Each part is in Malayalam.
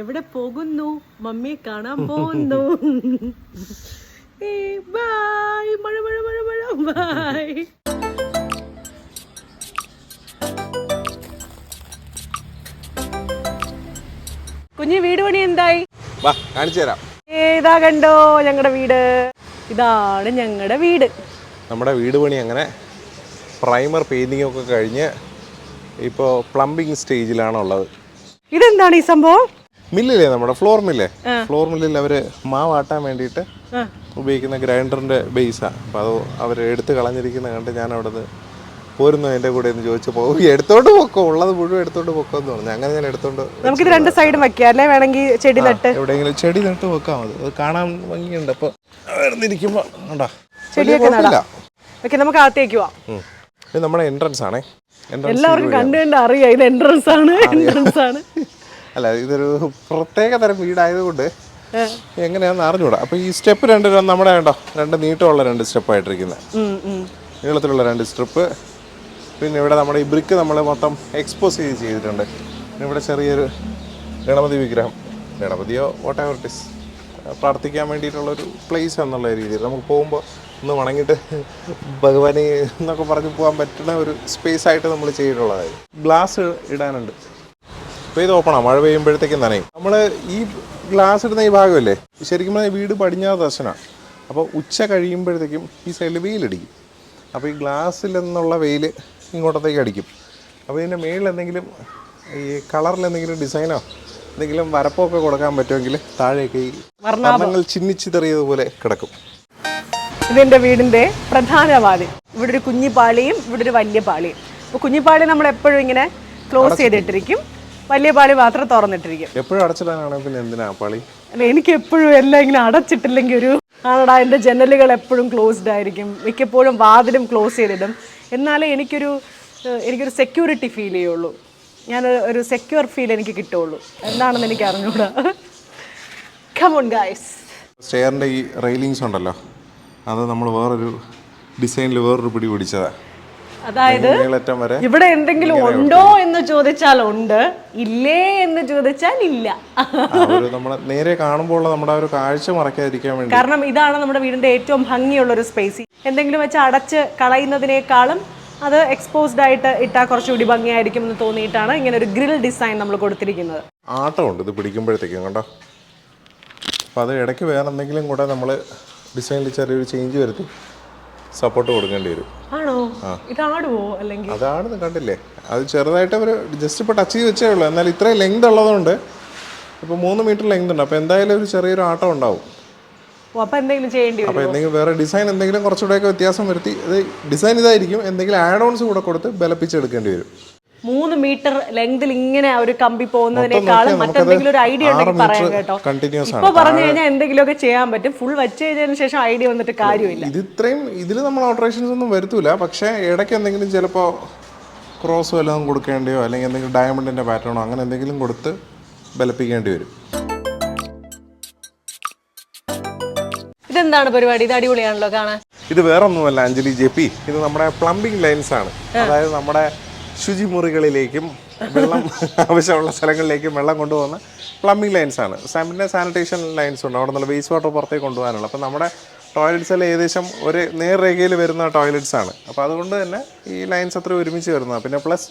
എവിടെ പോകുന്നു? മമ്മിയെ കാണാൻ പോകുന്നു ബൈ മഴ മഴ മഴ മഴ. ബൈ കുഞ്ഞി വീട് പണി എന്തായി? കാണിച്ചു തരാം. ഏതാ കണ്ടോ ഞങ്ങളുടെ വീട്. ഇതാണ് ഞങ്ങളുടെ വീട്. നമ്മുടെ വീട് പണി അങ്ങനെ പ്രൈമർ പെയിന്റിംഗ് ഒക്കെ കഴിഞ്ഞ് ഇപ്പോൾ പ്ലംബിംഗ് സ്റ്റേജിലാണുള്ളത്. ഇതെന്താണ് ഈ സംഭവം? മില്ലില്ലേ നമ്മുടെ? ഫ്ലോർ മില്ലേ? ഫ്ലോർ മില്ലിൽ അവർ മാവാട്ടാൻ വേണ്ടിയിട്ട് ഉപയോഗിക്കുന്ന ഗ്രൈൻഡറിന്റെ ബേസാണ് അപ്പോൾ അത് അവർ എടുത്ത് കളഞ്ഞിരിക്കുന്ന കണ്ട് ഞാൻ അവിടെ നിന്ന് പോരുന്നു എന്റെ കൂടെ എന്ന് ചോദിച്ചു പോകും എടുത്തോണ്ട് പൊക്കോ. ഉള്ളത് മുഴുവൻ എടുത്തോണ്ട് പൊക്കോ എന്ന് പറഞ്ഞു. അങ്ങനെ ഞാൻ എടുത്തോണ്ട് നമുക്കിത് രണ്ട് സൈഡും വെക്കാം. അല്ലേ? വേണമെങ്കിൽ ചെടി നട്ട്. എവിടെയെങ്കിലും ചെടി നട്ട് വെക്കാം. അത് കാണാൻ ഭംഗിയുണ്ട്. അപ്പൊ ചെടിയൊക്കെ ഓക്കെ നമുക്ക് അകത്തേക്ക് പോവാം. ഇത് നമ്മുടെ എൻട്രൻസ് ആണേ. എല്ലാവർക്കും കണ്ടു കണ്ട് അറിയാം. ഇത് എൻട്രൻസ് ആണ് എൻട്രൻസ് ആണ്. അല്ല ഇതൊരു പ്രത്യേക തരം വീടായതുകൊണ്ട് എങ്ങനെയാണെന്ന് അറിഞ്ഞൂടാ അപ്പൊ ഈ സ്റ്റെപ്പ് രണ്ട് നമ്മുടെ ഉണ്ടോ രണ്ട് നീട്ടമുള്ള രണ്ട് സ്റ്റെപ്പ് ആയിട്ടിരിക്കുന്നത്. നീളത്തിലുള്ള രണ്ട് സ്ട്രിപ്പ് പിന്നെ ഇവിടെ നമ്മുടെ ഈ ബ്രിക്ക് നമ്മൾ മൊത്തം എക്സ്പോസ് ചെയ്ത് ചെയ്തിട്ടുണ്ട്. പിന്നെ ഇവിടെ ചെറിയൊരു ഗണപതി വിഗ്രഹം. ഗണപതിയോ വാട്ട് എവർ ഇറ്റ് ഇസ് പ്രാർത്ഥിക്കാൻ വേണ്ടിയിട്ടുള്ളൊരു പ്ലേസ് എന്നുള്ള രീതിയിൽ. നമുക്ക് പോകുമ്പോൾ ഒന്ന് വണങ്ങിയിട്ട് ഭഗവാനെ എന്നൊക്കെ പറഞ്ഞ് പോകാൻ പറ്റുന്ന ഒരു സ്പേസ് ആയിട്ട് നമ്മൾ ചെയ്തിട്ടുള്ളതായിരുന്നു ഗ്ലാസ് ഇടാനുണ്ട്. ഇത് ഓപ്പണാ മഴ പെയ്യുമ്പോഴത്തേക്കും നനയും. നമ്മൾ ഈ ഗ്ലാസ് ഇടുന്ന ഈ ഭാഗമല്ലേ? ശരിക്കും പറഞ്ഞാൽ വീട് പടിഞ്ഞാറ് ദർശനമാണ് അപ്പോൾ ഉച്ച കഴിയുമ്പോഴത്തേക്കും ഈ സൈഡിൽ വെയിലടിക്കും. അപ്പോൾ ഈ ഗ്ലാസ്സിൽ നിന്നുള്ള വെയിൽ ഇങ്ങോട്ടത്തേക്ക് അടിക്കും. അപ്പോൾ ഇതിന്റെ മേളിൽ എന്തെങ്കിലും ഈ കളറിൽ എന്തെങ്കിലും ഡിസൈനോ എന്തെങ്കിലും വരപ്പൊക്കെ കൊടുക്കാൻ പറ്റുമെങ്കിൽ താഴേക്ക് ഈ വർണങ്ങൾ ചിന്നിച്ചിതറിയതുപോലെ കിടക്കും. ഇതെന്റെ വീടിന്റെ പ്രധാന വാതിൽ. ഇവിടെ ഒരു കുഞ്ഞിപ്പാളിയും ഇവിടെ ഒരു വലിയ പാളിയും. അപ്പോൾ കുഞ്ഞിപ്പാളി നമ്മൾ എപ്പോഴും ഇങ്ങനെ ക്ലോസ് ചെയ്തിട്ടിരിക്കും. വലിയ പാളി മാത്രം തുറന്നിട്ടിരിക്കും. എപ്പോഴും അടച്ചിടാനാണ് പിന്നെ എന്തിനാ പാളി? അല്ല എനിക്ക് എപ്പോഴും എല്ലാം ഇങ്ങനെ അടച്ചിട്ടില്ലെങ്കിൽ ഒരു ആണടാ എന്റെ ജനലുകൾ എപ്പോഴും ക്ലോസ്ഡ് ആയിരിക്കും. മിക്കപ്പോഴും വാതിലും ക്ലോസ് ചെയ്തിടും. എന്നാലേ എനിക്കൊരു എനിക്കൊരു സെക്യൂരിറ്റി ഫീൽ ചെയ്യുള്ളൂ. ഞാൻ ഒരു സെക്യൂർ ഫീൽ എനിക്ക് കിട്ടുള്ളൂ. എന്താണെന്ന് എനിക്ക് അറിഞ്ഞൂടാ. കമോൺ ഗായ്സ് സ്റ്റെയറിന്റെ ഈ റെയിലിങ്സ് ഉണ്ടല്ലോ അത് നമ്മൾ വേറൊരു ഡിസൈനിൽ വേറൊരു പിടി പിടിച്ചതാണ് അതായത് ഇവിടെ എന്തെങ്കിലും ഉണ്ടോ എന്ന് ചോദിച്ചാൽ ഉണ്ട് ഇല്ലേ എന്ന് ചോദിച്ചാൽ ഇല്ല. നമ്മളെ നേരെ കാണുമ്പോൾ നമ്മുടെ ഒരു കാഴ്ച മറക്കാതിരിക്കാൻ വേണ്ടി. കാരണം ഇതാണ് നമ്മുടെ വീടിന്റെ ഏറ്റവും ഭംഗിയുള്ള ഒരു സ്പേസ് എന്തെങ്കിലും വെച്ച് അടച്ച് കളയുന്നതിനേക്കാളും അത് എക്സ്പോസ്ഡ് ആയിട്ട് ഇട്ടാൽ കുറച്ചുകൂടി ഭംഗിയായിരിക്കും എന്ന് തോന്നിയിട്ടാണ് ഇങ്ങനെ ഒരു ഗ്രിൽ ഡിസൈൻ നമ്മൾ കൊടുത്തിരിക്കുന്നത്. ആട്ടമുണ്ട് ഇത് പിടിക്കുമ്പോഴത്തേക്കും കണ്ടോ? അപ്പം അത് ഇടയ്ക്ക് വേറെ എന്തെങ്കിലും കൂടെ നമ്മൾ ഡിസൈനിൽ ചെറിയൊരു ചേഞ്ച് വരുത്തി സപ്പോർട്ട് കൊടുക്കേണ്ടി വരും. ആണോ? ഇതാടുവോ? അല്ലെങ്കിൽ അതാണ് കണ്ടില്ലേ? അത് ചെറുതായിട്ട് അവർ ജസ്റ്റ് ഇപ്പോൾ ടച്ച് ചെയ്ത് വെച്ചേ ഉള്ളൂ. എന്നാൽ ഇത്രയും ലെങ്ത് ഉള്ളതുകൊണ്ട് ഇപ്പോൾ മൂന്ന് മീറ്റർ ലെങ്ത് ഉണ്ട്. അപ്പോൾ എന്തായാലും ഒരു ചെറിയൊരു ആട്ടം ഉണ്ടാവും. ഓ, അപ്പൊ എന്തെങ്കിലും ചെയ്യേണ്ടി അപ്പോൾ എന്തെങ്കിലും വേറെ ഡിസൈൻ എന്തെങ്കിലും കുറച്ചുകൂടെയൊക്കെ വ്യത്യാസം വരുത്തി. ഇത് ഡിസൈൻ ഇതായിരിക്കും. എന്തെങ്കിലും ആഡ് ഓൺസ് കൂടെ കൊടുത്ത് ബലപ്പിച്ചെടുക്കേണ്ടി വരും. മൂന്ന് മീറ്റർ ലെങ്തിൽ ഇങ്ങനെ ഒരു കമ്പി പോകുന്നതിനേക്കാളും മറ്റെന്തെങ്കിലും ഒരു ഐഡിയ ഉണ്ടെങ്കിൽ പറയാം കേട്ടോ. ഇപ്പൊ പറഞ്ഞു കഴിഞ്ഞാൽ എന്തെങ്കിലുമൊക്കെ ചെയ്യാൻ പറ്റും. ഫുൾ വെച്ച് കഴിഞ്ഞതിന് ശേഷം ഐഡിയ വന്നിട്ട് കാര്യമില്ല. ഇത് ഇത്രയും ഇതിൽ നമ്മൾ ഓൾട്രേഷൻസ് ഒന്നും വരുത്തൂല. പക്ഷേ ഇടയ്ക്ക് എന്തെങ്കിലും ചിലപ്പോ ക്രോസ് വല്ലതും കൊടുക്കേണ്ടിയോ അല്ലെങ്കിൽ എന്തെങ്കിലും ഡയമണ്ടിന്റെ പാറ്റേണോ അങ്ങനെ എന്തെങ്കിലും കൊടുത്ത് ബലപ്പിക്കേണ്ടി വരും. ഇതെന്താണ് പരിപാടി? ഇത് അടിപൊളിയാണല്ലോ കാണാൻ. ഇത് വേറെ ഒന്നുമല്ല അഞ്ജലി ജെ പി. ഇത് നമ്മുടെ പ്ലംബിംഗ് ലൈൻസ് ആണ്. അതായത് നമ്മുടെ ശുചിമുറികളിലേക്കും വെള്ളം ആവശ്യമുള്ള സ്ഥലങ്ങളിലേക്കും വെള്ളം കൊണ്ടുപോകുന്ന പ്ലംബിംഗ് ലൈൻസ് ആണ്. പിന്നെ സാനിറ്റേഷൻ ലൈൻസ് ഉണ്ട്. അവിടെ നിന്നുള്ള വേസ്റ്റ് വാട്ടർ പുറത്തേക്ക് കൊണ്ടുപോകാനുള്ള. അപ്പോൾ നമ്മുടെ ടോയ്ലറ്റ്സ് എല്ലാം ഏകദേശം ഒരു നേർരേഖയിൽ വരുന്ന ടോയ്ലറ്റ്സ് ആണ്. അപ്പോൾ അതുകൊണ്ട് തന്നെ ഈ ലൈൻസ് അത്ര ഒരുമിച്ച് വരുന്നതാണ്. പിന്നെ പ്ലസ്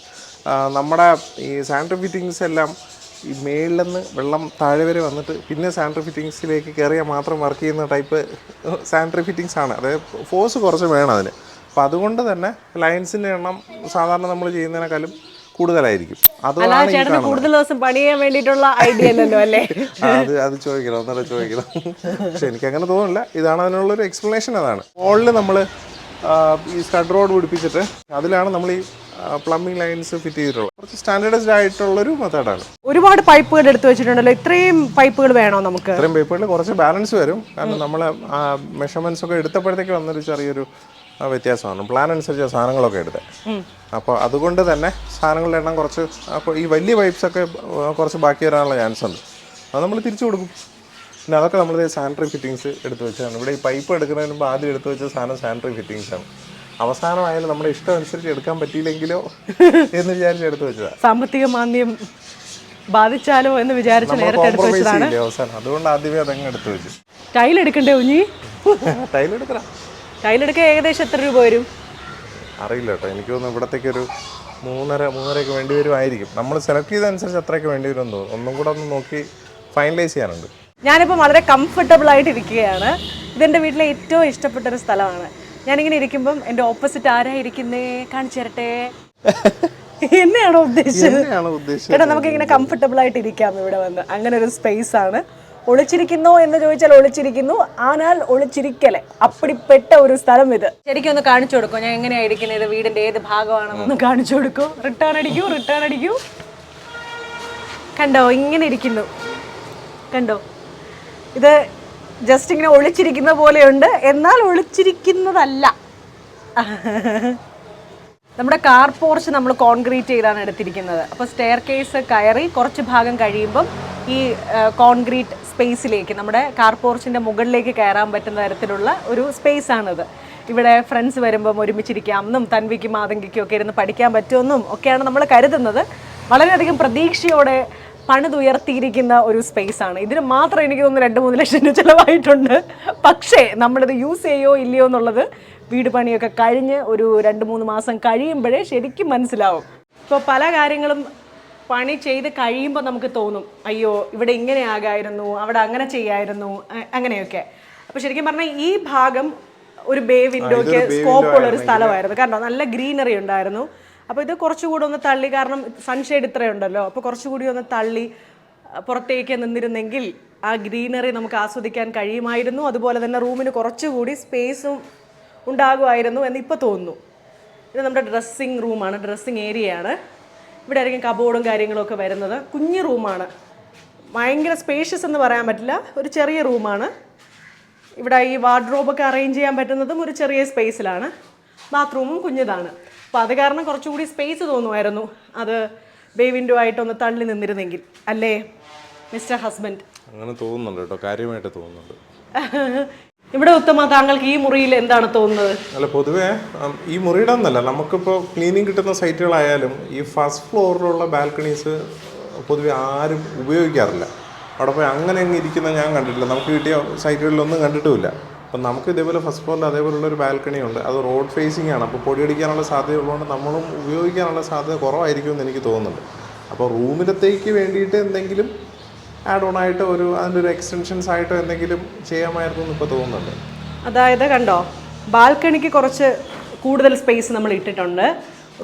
നമ്മുടെ ഈ സാനിറ്ററി ഫിറ്റിങ്സ് എല്ലാം ഈ മേളിൽ നിന്ന് വെള്ളം താഴെ വരെ വന്നിട്ട് പിന്നെ സാനിറ്ററി ഫിറ്റിങ്സിലേക്ക് കയറിയാൽ മാത്രം വർക്ക് ചെയ്യുന്ന ടൈപ്പ് സാനിറ്ററി ഫിറ്റിങ്സ് ആണ്. അതായത് ഫോഴ്സ് കുറച്ച് വേണം അതിന്. അപ്പോൾ അതുകൊണ്ട് തന്നെ ലൈൻസിന്റെ എണ്ണം സാധാരണ നമ്മൾ ചെയ്യുന്നതിനേക്കാളും കൂടുതലായിരിക്കും. അതുകൊണ്ടാണ് കൂടുതൽ ദിവസം പണിയാൻ വേണ്ടിയിട്ടുള്ള ഐഡിയ അല്ലല്ലോ അല്ലേ? അത് അത് ചോദിക്കണം ഒന്നര ചോദിക്കണം. പക്ഷെ എനിക്ക് അങ്ങനെ തോന്നുന്നില്ല. ഇതാണ് അതിനുള്ളൊരു എക്സ്പ്ലനേഷൻ അതാണ്. ഹോളിൽ നമ്മൾ ഈ സ്റ്റഡ് റോഡ് പിടിപ്പിച്ചിട്ട് അതിലാണ് നമ്മൾ ഈ പ്ലംബിംഗ് ലൈൻസ് ഫിറ്റ് ചെയ്തിട്ടുള്ളത്. കുറച്ച് സ്റ്റാൻഡേർഡൈസ്ഡ് ആയിട്ടുള്ളൊരു മെത്തേഡാണ് ഒരുപാട് പൈപ്പുകൾ എടുത്തു വെച്ചിട്ടുണ്ടല്ലോ. ഇത്രയും പൈപ്പുകൾ വേണോ നമുക്ക്? ഇത്രയും പൈപ്പുകൾ കുറച്ച് ബാലൻസ് വരും. കാരണം നമ്മൾ മെഷർമെന്റ്സ് ഒക്കെ എടുത്തപ്പോഴത്തേക്ക് വന്നൊരു ചെറിയൊരു വ്യത്യാസമാണ്. പ്ലാൻ അനുസരിച്ച് സാധനങ്ങളൊക്കെ എടുത്തത് അപ്പോൾ അതുകൊണ്ട് തന്നെ സാധനങ്ങളുടെ എണ്ണം കുറച്ച് അപ്പോൾ ഈ വലിയ പൈപ്സ് ഒക്കെ കുറച്ച് ബാക്കി വരാനുള്ള ചാൻസ് ഉണ്ട്. അത് നമ്മൾ തിരിച്ചു കൊടുക്കും. പിന്നെ അതൊക്കെ നമ്മൾ സാനിറ്ററി ഫിറ്റിങ്സ് എടുത്തു വെച്ചാണ് ഇവിടെ ഈ പൈപ്പ് എടുക്കുന്നതിന് മുമ്പ് ആദ്യം എടുത്തു വെച്ച സാധനം സാനിറ്ററി ഫിറ്റിങ്സ് ആണ്. അവസാനമായാലും നമ്മുടെ ഇഷ്ടം അനുസരിച്ച് എടുക്കാൻ പറ്റിയില്ലെങ്കിലോ എന്ന് വിചാരിച്ച് എടുത്തു വെച്ചതാണ് സാമ്പത്തിക മാന്ദ്യം ബാധിച്ചാലോ എന്ന് വിചാരിച്ച് നേരത്തെ എടുത്തു വെച്ചതാണ്. അവസാനം? അതുകൊണ്ട് ആദ്യമേ അതങ്ങ് എടുത്തു വെച്ചു. ടൈൽ എടുക്കണ്ടേ ഉഞ്ഞി ടൈൽ എടുക്കണം. ടൈൽ എടുക്കാൻ ഏകദേശം എത്ര രൂപ വരും? അറിയില്ല കേട്ടോ. എനിക്ക് തോന്നുന്നു ഇവിടത്തേക്ക് ഒരു മൂന്നര മൂന്നരയൊക്കെ വേണ്ടി വരുമായിരിക്കും നമ്മൾ സെലക്ട് ചെയ്തതനുസരിച്ച് അത്രയൊക്കെ വേണ്ടി വരുമെന്ന് തോന്നുന്നു. ഒന്നും കൂടെ ഒന്ന് നോക്കി ഫൈനലൈസ് ചെയ്യാനുണ്ട്. ഞാനിപ്പോൾ വളരെ കംഫർട്ടബിൾ ആയിട്ട് ഇരിക്കുകയാണ്. ഇതെന്റെ വീട്ടിലെ ഏറ്റവും ഇഷ്ടപ്പെട്ട ഒരു സ്ഥലമാണ്. ഞാനിങ്ങനെ ഇരിക്കുമ്പം എന്റെ ഓപ്പോസിറ്റ് ആരാ ഇരിക്കുന്നേ? കാണിച്ചു തരട്ടെ. എന്നെയാണോ ഉദ്ദേശിച്ചത്? എന്നെയാണോ ഉദ്ദേശിച്ചത്? കേട്ടോ നമുക്ക് ഇങ്ങനെ കംഫർട്ടബിൾ ആയിട്ട് ഇരിക്കാം ഇവിടെ വന്ന്. അങ്ങനെ ഒരു സ്പേസ് ആണ്. ഒളിച്ചിരിക്കുന്നോ എന്ന് ചോദിച്ചാൽ ഒളിച്ചിരിക്കുന്നു. ആനാൽ ഒളിച്ചിരിക്കലെ. അപ്പടിപ്പെട്ട ഒരു സ്ഥലം ഇത്. ശരിക്കും ഒന്ന് കാണിച്ചു കൊടുക്കും. ഞാൻ എങ്ങനെയായിരിക്കുന്നത് ഇത് വീടിന്റെ ഏത് ഭാഗമാണെന്നൊന്ന് കാണിച്ചു കൊടുക്കും. റിട്ടേൺ അടിക്കൂ റിട്ടേൺ അടിക്കൂ. കണ്ടോ? ഇങ്ങനെ ഇരിക്കുന്നു. കണ്ടോ? ഇത് ജസ്റ്റ് ഇങ്ങനെ ഒളിച്ചിരിക്കുന്ന പോലെയുണ്ട്. എന്നാൽ ഒളിച്ചിരിക്കുന്നതല്ല. നമ്മുടെ കാർ പോർച്ച് നമ്മൾ കോൺക്രീറ്റ് ചെയ്താണ് എടുത്തിരിക്കുന്നത്. അപ്പോൾ സ്റ്റെയർ കേസ് കയറി കുറച്ച് ഭാഗം കഴിയുമ്പം ഈ കോൺക്രീറ്റ് സ്പേസിലേക്ക് നമ്മുടെ കാർ പോർച്ചിന്റെ മുകളിലേക്ക് കയറാൻ പറ്റുന്ന തരത്തിലുള്ള ഒരു സ്പേസ് ആണിത് ഇവിടെ ഫ്രണ്ട്സ് വരുമ്പം ഒരുമിച്ചിരിക്കാം. എന്നും തൻവിക്കും മാതങ്കിക്കും ഒക്കെ ഇരുന്ന് പഠിക്കാൻ പറ്റുമെന്നും ഒക്കെയാണ് നമ്മൾ കരുതുന്നത്. വളരെയധികം പ്രതീക്ഷയോടെ പണിതുയർത്തിയിരിക്കുന്ന ഒരു സ്പേസ് ആണ് ഇതിന് മാത്രം എനിക്ക് തോന്നുന്നു രണ്ട് മൂന്ന് ലക്ഷം രൂപ ചിലവായിട്ടുണ്ട്. പക്ഷേ നമ്മളിത് യൂസ് ചെയ്യോ ഇല്ലയോ എന്നുള്ളത് വീട് പണിയൊക്കെ കഴിഞ്ഞ് ഒരു രണ്ട് മൂന്ന് മാസം കഴിയുമ്പോഴേ ശരിക്കും മനസ്സിലാവും. ഇപ്പോൾ പല കാര്യങ്ങളും പണി ചെയ്ത് കഴിയുമ്പോൾ നമുക്ക് തോന്നും അയ്യോ ഇവിടെ ഇങ്ങനെ ആകായിരുന്നു അവിടെ അങ്ങനെ ചെയ്യായിരുന്നു അങ്ങനെയൊക്കെ. അപ്പോൾ ശരിക്കും പറഞ്ഞാൽ ഈ ഭാഗം ഒരു ബേ വിൻഡോയ്ക്ക് സ്കോപ്പ് ഉള്ള ഒരു സ്ഥലമായിരുന്നു. കാരണം നല്ല ഗ്രീനറി ഉണ്ടായിരുന്നു. അപ്പോൾ ഇത് കുറച്ചുകൂടി ഒന്ന് തള്ളി കാരണം സൺഷെയ്ഡ് ഇത്രയുണ്ടല്ലോ അപ്പോൾ കുറച്ചുകൂടി ഒന്ന് തള്ളി പുറത്തേക്ക് നിന്നിരുന്നെങ്കിൽ ആ ഗ്രീനറി നമുക്ക് ആസ്വദിക്കാൻ കഴിയുമായിരുന്നു. അതുപോലെ തന്നെ റൂമിന് കുറച്ചുകൂടി സ്പേസും ഉണ്ടാകുമായിരുന്നു എന്ന് ഇപ്പോൾ തോന്നുന്നു. ഇത് നമ്മുടെ ഡ്രസ്സിങ് റൂമാണ് ഡ്രസ്സിങ് ഏരിയയാണ് ഇവിടെ ആയിരിക്കും കബോർഡും കാര്യങ്ങളും ഒക്കെ വരുന്നത്. കുഞ്ഞു റൂമാണ് ഭയങ്കര സ്പേഷ്യസ് എന്ന് പറയാൻ പറ്റില്ല. ഒരു ചെറിയ റൂമാണ് ഇവിടെ ഈ വാർഡ്രോബൊക്കെ അറേഞ്ച് ചെയ്യാൻ പറ്റുന്നതും ഒരു ചെറിയ സ്പേസിലാണ് ബാത്റൂമും കുഞ്ഞതാണ്. അപ്പോൾ അത് കാരണം കുറച്ചുകൂടി സ്പേസ് തോന്നുമായിരുന്നു അത് ബേ വിൻഡോ ആയിട്ടൊന്ന് തള്ളി നിന്നിരുന്നെങ്കിൽ. അല്ലേ മിസ്റ്റർ ഹസ്ബൻഡ് അങ്ങനെ തോന്നുന്നുണ്ട് കേട്ടോ. കാര്യമായിട്ട് തോന്നുന്നുണ്ട്. ഇവിടെ ഉത്തമ താങ്കൾക്ക് ഈ മുറിയിൽ എന്താണ് തോന്നുന്നത്? അല്ല പൊതുവേ ഈ മുറിയുടെ ഒന്നല്ല നമുക്കിപ്പോൾ ക്ലീനിങ് കിട്ടുന്ന സൈറ്റുകളായാലും ഈ ഫസ്റ്റ് ഫ്ലോറിലുള്ള ബാൽക്കണീസ് പൊതുവെ ആരും ഉപയോഗിക്കാറില്ല. അവിടെ പോയി അങ്ങനെ അങ്ങ് ഇരിക്കുന്ന ഞാൻ കണ്ടിട്ടില്ല. നമുക്ക് കിട്ടിയ സൈറ്റുകളിലൊന്നും കണ്ടിട്ടുമില്ല. അപ്പം നമുക്ക് ഇതേപോലെ ഫസ്റ്റ് ഫ്ലോറിൽ അതേപോലുള്ള ഒരു ബാൽക്കണി ഉണ്ട്. അത് റോഡ് ഫേസിംഗ് ആണ്. അപ്പോൾ പൊടി പൊടിയടിക്കാനുള്ള സാധ്യത ഉള്ളതുകൊണ്ട് നമ്മളും ഉപയോഗിക്കാനുള്ള സാധ്യത കുറവായിരിക്കും എന്ന് എനിക്ക് തോന്നുന്നുണ്ട്. അപ്പോൾ റൂമിലത്തേക്ക് വേണ്ടിയിട്ട് എന്തെങ്കിലും ആഡ് ഓൺ ആയിട്ട് ഒരു അതിന്റെ ഒരു എക്സ്റ്റൻഷൻസ് ആയിട്ട് എന്തെങ്കിലും ചെയ്യാമായിരുന്നു എന്ന് ഇപ്പോൾ തോന്നുന്നുണ്ട്. അതായത് കണ്ടോ ബാൽക്കണിക്ക് കുറച്ച് കൂടുതൽ സ്പേസ് നമ്മൾ ഇട്ടിട്ടുണ്ട്.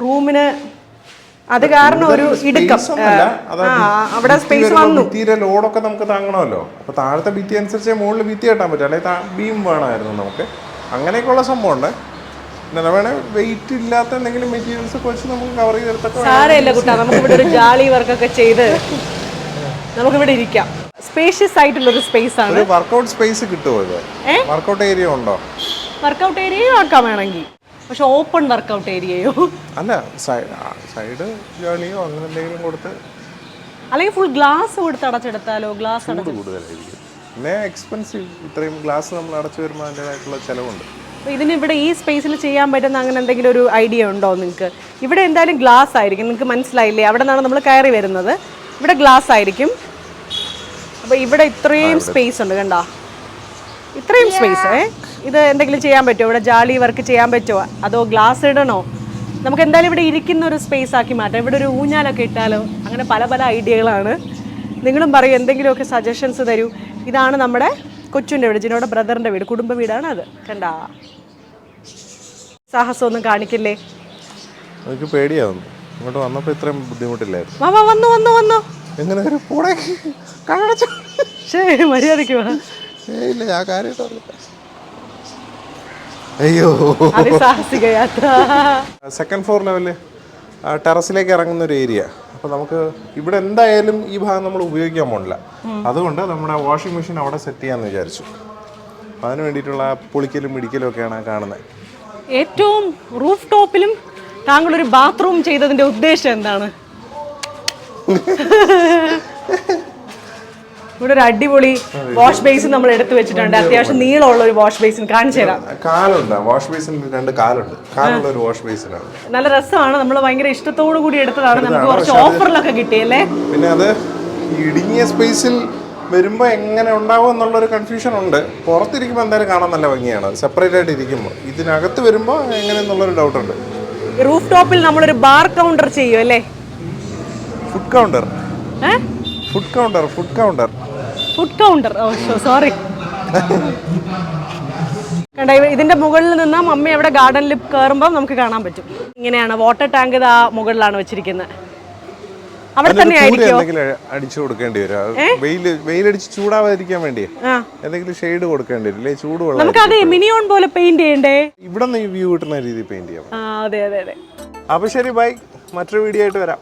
റൂമിന് അത് കാരണം ഒരു ഇടുക്കം. അവിടെ സ്പേസ് വന്നു. തീരെ ലോഡൊക്കെ നമുക്ക് താങ്ങണമല്ലോ. അപ്പൊ താഴത്തെ ഭിത്തി അനുസരിച്ച് മുകളിൽ ഭിത്തി കെട്ടാൻ പറ്റും. അല്ലെങ്കിൽ ബീം വേണമായിരുന്നു നമുക്ക്. അങ്ങനെയൊക്കെയുള്ള സംഭവം ഉണ്ട് പിന്നെ വേണേ വെയിറ്റ് ഇല്ലാത്ത എന്തെങ്കിലും മെറ്റീരിയൽസ് ഒക്കെ വെച്ച് നമുക്ക് കവർ ചെയ്തെടുത്തൊക്കെ സാരമില്ല കുട്ടാ. നമുക്ക് ഇവിടെ ഒരു ജാളി വർക്കൊക്കെ ചെയ്ത് നമുക്കിവിടെ ഇരിക്കാം. സ്പേഷ്യസ് ആയിട്ടുള്ള ഒരു സ്പേസ് ആണ്. ഒരു വർക്കൗട്ട് സ്പേസ് കിട്ടുമോ ഇത്? വർക്ക്ഔട്ട് വർക്കൗട്ട് ഏരിയ ഉണ്ടോ? വർക്കൗട്ട് ഏരിയ ആക്കാം വേണമെങ്കിൽ. പക്ഷെ ഓപ്പൺ വർക്കൗട്ട് ഏരിയയോ അല്ല സൈഡ് ജേണിയോ അങ്ങനെ എന്തെങ്കിലും കൊടുത്ത് അല്ലെങ്കിൽ ഫുൾ ഗ്ലാസ് കൊടുത്ത് അടച്ചെടുത്താലോ? ഗ്ലാസ് കൂടുതലായിരിക്കും. പിന്നെ എക്സ്പെൻസീവ് ഇത്രയും ഗ്ലാസ് നമ്മൾ അടച്ചു വരുമ്പോൾ അതിന്റെതായിട്ടുള്ള ചിലവുണ്ട്. അപ്പോൾ ഇതിന് ഇവിടെ ഈ സ്പേസിൽ ചെയ്യാൻ പറ്റുന്ന അങ്ങനെ എന്തെങ്കിലും ഒരു ഐഡിയ ഉണ്ടോ നിങ്ങൾക്ക്? ഇവിടെ എന്തായാലും ഗ്ലാസ് ആയിരിക്കും. നിങ്ങൾക്ക് മനസ്സിലായില്ലേ? അവിടെ നിന്നാണ് നമ്മൾ കയറി വരുന്നത്. ഇവിടെ ഗ്ലാസ് ആയിരിക്കും. അപ്പോൾ ഇവിടെ ഇത്രയും സ്പേസ് ഉണ്ട് കണ്ട? ഇത്രയും സ്പേസ് ഏ? ഇത് എന്തെങ്കിലും ചെയ്യാൻ പറ്റുമോ ഇവിടെ ജാലി വർക്ക് ചെയ്യാൻ പറ്റുമോ അതോ ഗ്ലാസ് ഇടണോ? നമുക്ക് എന്തായാലും ഇവിടെ ഇരിക്കുന്ന ഒരു സ്പേസ് ആക്കി മാറ്റാം. ഇവിടെ ഒരു ഊഞ്ഞാലൊക്കെ ഇട്ടാലോ? അങ്ങനെ പല പല ഐഡിയകളാണ് നിങ്ങളും പറയൂ എന്തെങ്കിലുമൊക്കെ സജഷൻസ് തരൂ. ഇതാണ് നമ്മുടെ കൊച്ചുന്റെ വീട് ജിനോടെ ബ്രദറിന്റെ വീട് കുടുംബ വീടാണ് അത്. കണ്ട? സാഹസമൊന്നും കാണിക്കില്ലേ? എനിക്ക് പേടിയാവുന്നു. ഇങ്ങോട്ട് വന്നപ്പോൾ ഇത്രയും ബുദ്ധിമുട്ടില്ലായിരുന്നു. വാ വാ വന്നു വന്നു വന്നു. എങ്ങനെ ഒരു പൂടെ കണ്ണടച്ചു. ശരി മര്യാദയ്ക്ക് വാ. ഇല്ല ഞാൻ കാര്യമായിട്ട് അയ്യോ. അതിസാഹസിക യാത്ര. സെക്കൻഡ് ഫ്ലോർ ലെവൽ ടെറസിലേക്ക് ഇറങ്ങുന്ന ഒരു ഏരിയ അപ്പോൾ നമുക്ക് ഇവിടെ എന്തായാലും ഈ ഭാഗം നമ്മൾ ഉപയോഗിക്കാൻ പോണില്ല. അതുകൊണ്ട് നമ്മുടെ വാഷിംഗ് മെഷീൻ അവിടെ സെറ്റ് ചെയ്യാമെന്ന് വിചാരിച്ചു. അതിന് വേണ്ടിയിട്ടുള്ള പൊളിക്കലും ഇടിക്കലും ഒക്കെയാണ് കാണുന്നത് ഏറ്റവും റൂഫ് ടോപ്പിലും താങ്കൾ ഒരു ബാത്റൂം ചെയ്തതിന്റെ ഉദ്ദേശം എന്താണ്? ഇവിടെ ഒരു അടിപൊളി വാഷ് ബേസിൻ നമ്മൾ എടുത്തു വെച്ചിട്ടുണ്ട്. അത്യാവശ്യം നീളമുള്ള ഒരു വാഷ് ബേസിൻ കാണിച്ചു തരാം. കാലുണ്ട്. വാഷ് ബേസിൻ രണ്ട് കാലുണ്ട്. കാലുള്ള ഒരു വാഷ് ആണ്. നല്ല രസമാണ്. നമ്മൾ ഭയങ്കര ഇഷ്ടത്തോടു കൂടി എടുത്തതാണ്. നമുക്ക് കുറച്ച് ഓഫറിലൊക്കെ കിട്ടിയല്ലേ? പിന്നെ അത് ഇടുങ്ങിയ സ്പേസിൽ വരുമ്പോൾ എങ്ങനെ ഉണ്ടാവും എന്നുള്ള ഒരു കൺഫ്യൂഷൻ ഉണ്ട്. പുറത്തിരിക്കുമ്പോൾ എന്തായാലും കാണാൻ നല്ല ഭംഗിയാണ്. സെപ്പറേറ്റ് ആയിട്ട് ഇരിക്കുമ്പോൾ ഇതിനകത്ത് വരുമ്പോൾ എങ്ങനെയെന്നുള്ളൊരു ഡൗട്ട് ഉണ്ട്. റൂഫ് ടോപ്പിൽ നമ്മളൊരു ബാർ കൗണ്ടർ ചെയ്യും അല്ലേ? Food counter food counter food counter food counter oh sorry കണ്ട ഇതിന്റെ മുകളിൽ നിന്ന് മമ്മി അവിടെ ഗാർഡനിൽ കയറുമ്പോൾ നമുക്ക് കാണാൻ പറ്റും. ഇങ്ങനെയാണ് വാട്ടർ ടാങ്ക് ഇതാ മുകളിലാണ് വെച്ചിരിക്കുന്നത്. അവിടെ തന്നെ അടിച്ചു കൊടുക്കേണ്ടി വരും. വെയിൽ വെയിലടിച്ച് ചൂടാവാതിരിക്കാൻ വേണ്ടി എന്തെങ്കിലും ഷെയ്ഡ് കൊടുക്കേണ്ടി വരും അല്ലെ ചൂട് നമുക്ക് അതെ മിനിയോൺ പോലെ പെയിന്റ് ചെയ്യണ്ടേ? ഇവിടെ നിന്ന് വ്യൂ കിട്ടുന്ന രീതിയിൽ പെയിന്റ് ചെയ്യാം. അതെ അതെ അതെ. അപ്പൊ ശരി ബൈ. മറ്റൊരു വീഡിയോ ആയിട്ട് വരാം.